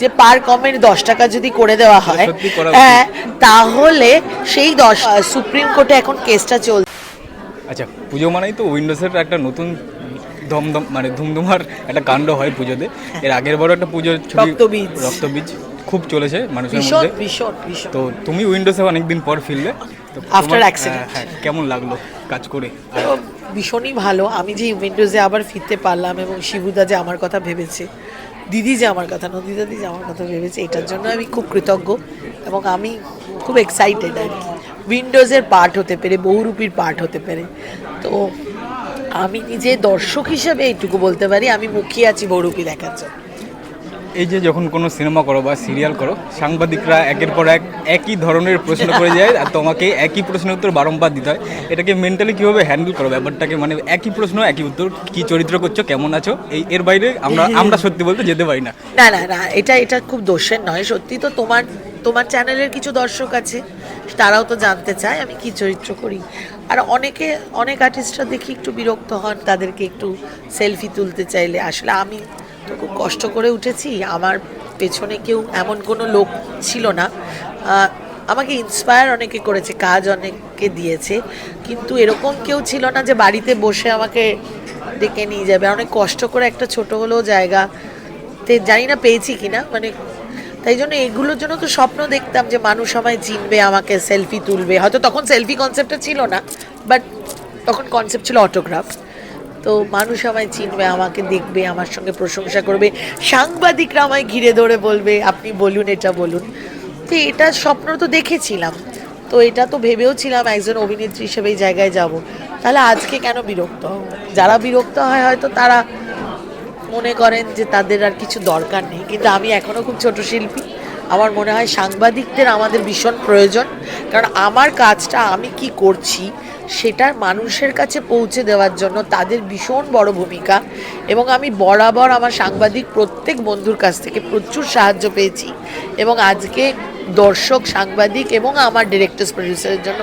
যে পার কমেন্ট দশ টাকা যদি করে দেওয়া হয়। হ্যাঁ তাহলে সেই দশ সুপ্রিম কোর্টে এখন কেসটা চলছে আচ্ছা পুজো মানেই তো উইন্ডোজের একটা নতুন ধমধম মানে ধুমধুমার একটা কাণ্ড হয় পুজোতে এর আগের বড় একটা পুজোর রক্তবীজ। রক্তবীজ খুব চলেছে মানুষের মধ্যে তো তুমি উইন্ডোজে অনেকদিন পর ফিরলে তোমার- accident. হ্যাঁ, কেমন লাগল কাজ করে ভীষণই ভালো আমি যে উইন্ডোজে আবার ফিরতে পারলাম এবং শিবুদা যে আমার কথা ভেবেছে দিদি যে আমার কথা নদিদা দিদি আমার কথা ভেবেছে, এটার জন্য আমি খুব কৃতজ্ঞ এবং আমি খুব এক্সাইটেড আর কি। উইন্ডোজের পার্ট হতে পেরে, বহুরূপীর পার্ট হতে পেরে। তো আমি নিজে দর্শক হিসেবে এইটুকু বলতে পারি, আমি মুখিয়ে আছি বহুরূপী দেখার জন্য। এই যে যখন কোনো সিনেমা করো বা সিরিয়াল করো, সাংবাদিকরা একের পর এক একই ধরনের প্রশ্ন করে যায় আর তোমাকে একই প্রশ্নের উত্তর বারংবার দিতে হয়। এটাকে মেন্টালি কীভাবে হ্যান্ডেল করো? ব্যাপারটাকে মানে একই প্রশ্ন, একই উত্তর, কি চরিত্র করছ, কেমন আছো? এই এর বাইরে আমরা আমরা সত্যি বলতে যেতে পারি না। না না না, এটা এটা খুব দোষের নয়। সত্যি তো তোমার তোমার চ্যানেলের কিছু দর্শক আছে, তারাও তো জানতে চায় আমি কি চরিত্র করি। আর অনেকে, অনেক আর্টিস্টরা দেখি একটু বিরক্ত হন, তাদেরকে একটু সেলফি তুলতে চাইলে। আসলে আমি তো খুব কষ্ট করে উঠেছি। আমার পেছনে কেউ এমন কোনো লোক ছিল না। আমাকে ইন্সপায়ার অনেকে করেছে, কাজ অনেককে দিয়েছে। কিন্তু এরকম কেউ ছিল না যে বাড়িতে বসে আমাকে ডেকে নিয়ে যাবে। অনেক কষ্ট করে একটা ছোট হলেও জায়গা তে জানি না পেয়েছি কি না মানে তাই জন্য এগুলোর জন্য তো স্বপ্ন দেখতাম যে মানুষ আমায় চিনবে, আমাকে সেলফি তুলবে। হয়তো তখন সেলফি কনসেপ্টটা ছিল না বাট তখন কনসেপ্ট ছিল অটোগ্রাফ তো মানুষ আমায় চিনবে, আমাকে দেখবে, আমার সঙ্গে প্রশংসা করবে। সাংবাদিকরা আমায় ঘিরে ধরে বলবে, আপনি বলুন, এটা বলুন। তো এটা স্বপ্ন তো দেখেছিলাম। তো এটা তো ভেবেও ছিলাম একজন অভিনেত্রী হিসেবে এই জায়গায় যাব। তাহলে আজকে কেন বিরক্ত হব? যারা বিরক্ত হয়, হয়তো তারা মনে করেন যে তাদের আর কিছু দরকার নেই। কিন্তু আমি এখনও খুব ছোট শিল্পী। আমার মনে হয় সাংবাদিকদের আমাদের ভীষণ প্রয়োজন। কারণ আমার কাজটা আমি কি করছি সেটা মানুষের কাছে পৌঁছে দেওয়ার জন্য তাদের ভীষণ বড় ভূমিকা। এবং আমি বরাবর আমার সাংবাদিক প্রত্যেক বন্ধুর কাছ থেকে প্রচুর সাহায্য পেয়েছি। এবং আজকে দর্শক, সাংবাদিক এবং আমার ডিরেক্টর্স প্রডিউসারের জন্য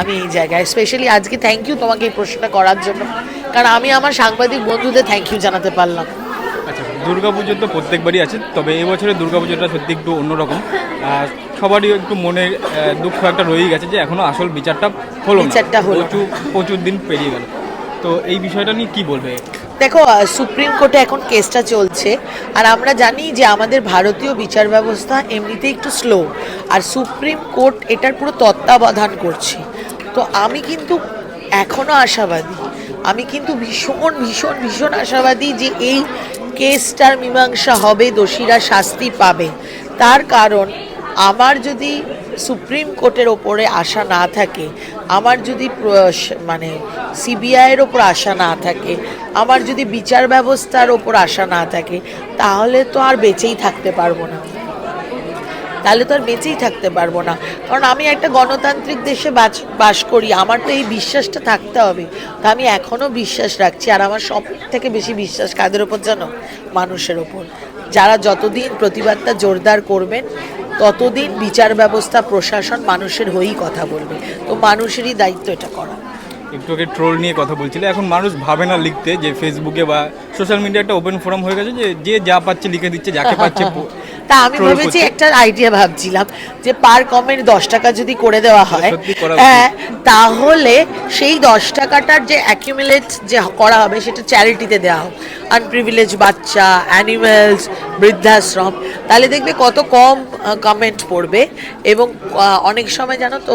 আমি এই জায়গায় স্পেশালি আজকে থ্যাংক ইউ তোমাকে এই প্রশ্নটা করার জন্য। কারণ আমি আমার সাংবাদিক বন্ধুদের থ্যাংক ইউ জানাতে পারলাম। আচ্ছা দুর্গাপুজো তো প্রত্যেকবারই আছে, তবে এই বছরের দুর্গাপুজোটা সত্যি একটু অন্যরকম। সবারই একটু মনে দুঃখ একটা রয়েই গেছে যে এখনও আসল বিচারটা হলো বিচারটা হলো প্রচুর দিন পেরিয়ে গেল। তো এই বিষয়টা নিয়ে কি বলবে? দেখো সুপ্রিম কোর্টে এখন কেসটা চলছে আর আমরা জানি যে আমাদের ভারতীয় বিচার ব্যবস্থা এমনিতেই একটু স্লো আর সুপ্রিম কোর্ট এটার পুরো তত্ত্বাবধান করছে। তো আমি কিন্তু এখনও আশাবাদী আমি কিন্তু ভীষণ ভীষণ ভীষণ আশাবাদী যে এই কেসটার মীমাংসা হবে দোষীরা শাস্তি পাবে। তার কারণ আমার যদি সুপ্রিম কোর্টের ওপরে আশা না থাকে আমার যদি মানে সিবিআইয়ের ওপর আশা না থাকে, আমার যদি বিচার ব্যবস্থার ওপর আশা না থাকে, তাহলে তো আর বেঁচেই থাকতে পারব না। তাহলে তো আর বেঁচেই থাকতে পারব না। কারণ আমি একটা গণতান্ত্রিক দেশে বাস করি, আমার তো এই বিশ্বাসটা থাকতে হবে। তা আমি এখনও বিশ্বাস রাখছি, আর আমার সব থেকে বেশি বিশ্বাস কাদের ওপর জানো? মানুষের ওপর। যারা যতদিন প্রতিবাদটা জোরদার করবেন ততদিন বিচার ব্যবস্থা প্রশাসন মানুষের হয়েই কথা বলবে। তো মানুষেরই দায়িত্ব এটা করা। একটু আগে ট্রোল নিয়ে কথা বলছিলে এখন মানুষ ভাবে না লিখতে যে ফেসবুকে বা সোশ্যাল মিডিয়া একটা ওপেন ফোরাম হয়ে গেছে যে যে যা পাচ্ছে লিখে দিচ্ছে যাকে পাচ্ছে তা আমি ভেবেছি একটা আইডিয়া ভাবছিলাম যে পার কমেন্ট দশ টাকা যদি করে দেওয়া হয়। হ্যাঁ তাহলে সেই দশ টাকাটার যে অ্যাকিউমুলেট যে করা হবে সেটা চ্যারিটিতে দেওয়া হোক। আনপ্রিভিলেজ বাচ্চা অ্যানিমেলস বৃদ্ধাশ্রম তাহলে দেখবে কত কম কমেন্ট পড়বে এবং অনেক সময় জানো তো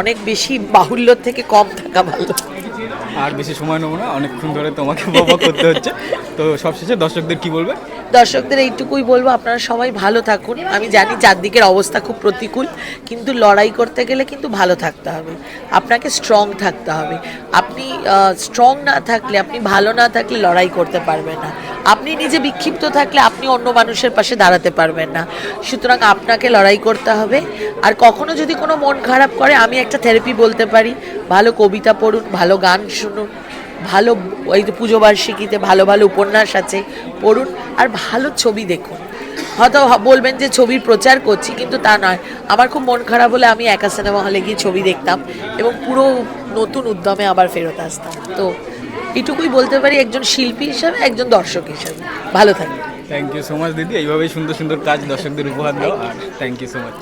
অনেক বেশি বাহুল্য থেকে কম থাকা ভালো। আর বেশি সময় নেব না অনেকক্ষণ ধরে তোমাকে বাবা করতে হচ্ছে। তো সবশেষে দর্শকদের কি বলবে? দর্শকদের এইটুকুই বলব আপনারা সবাই ভালো থাকুন। আমি জানি চারদিকের অবস্থা খুব প্রতিকূল কিন্তু লড়াই করতে গেলে কিন্তু ভালো থাকতে হবে। আপনাকে স্ট্রং থাকতে হবে। আপনি স্ট্রং না থাকলে আপনি ভালো না থাকলে লড়াই করতে পারবেন না। আপনি নিজে বিক্ষিপ্ত থাকলে আপনি অন্য মানুষের পাশে দাঁড়াতে পারবেন না। সুতরাং আপনাকে লড়াই করতে হবে। আর কখনো যদি কোনো মন খারাপ করে, আমি একটা থেরাপি বলতে পারি। ভালো কবিতা পড়ুন, ভালো গান শুনুন, ভালো এই তো পুজো বার্ষিকীতে ভালো ভালো উপন্যাস আছে, পড়ুন আর ভালো ছবি দেখুন। হয়তো বলবেন যে ছবির প্রচার করছি, কিন্তু তা নয়। আমার খুব মন খারাপ হলে আমি একা সিনেমা হলে গিয়ে ছবি দেখতাম এবং পুরো নতুন উদ্যমে আবার ফেরত আসতাম। তো এটুকুই বলতে পারি, একজন শিল্পী হিসাবে, একজন দর্শক হিসাবে। ভালো থাকবে থ্যাংক ইউ সো মাচ দিদি। এইভাবেই সুন্দর সুন্দর কাজ দর্শকদের উপহার দাও, আর থ্যাংক ইউ সো মাচ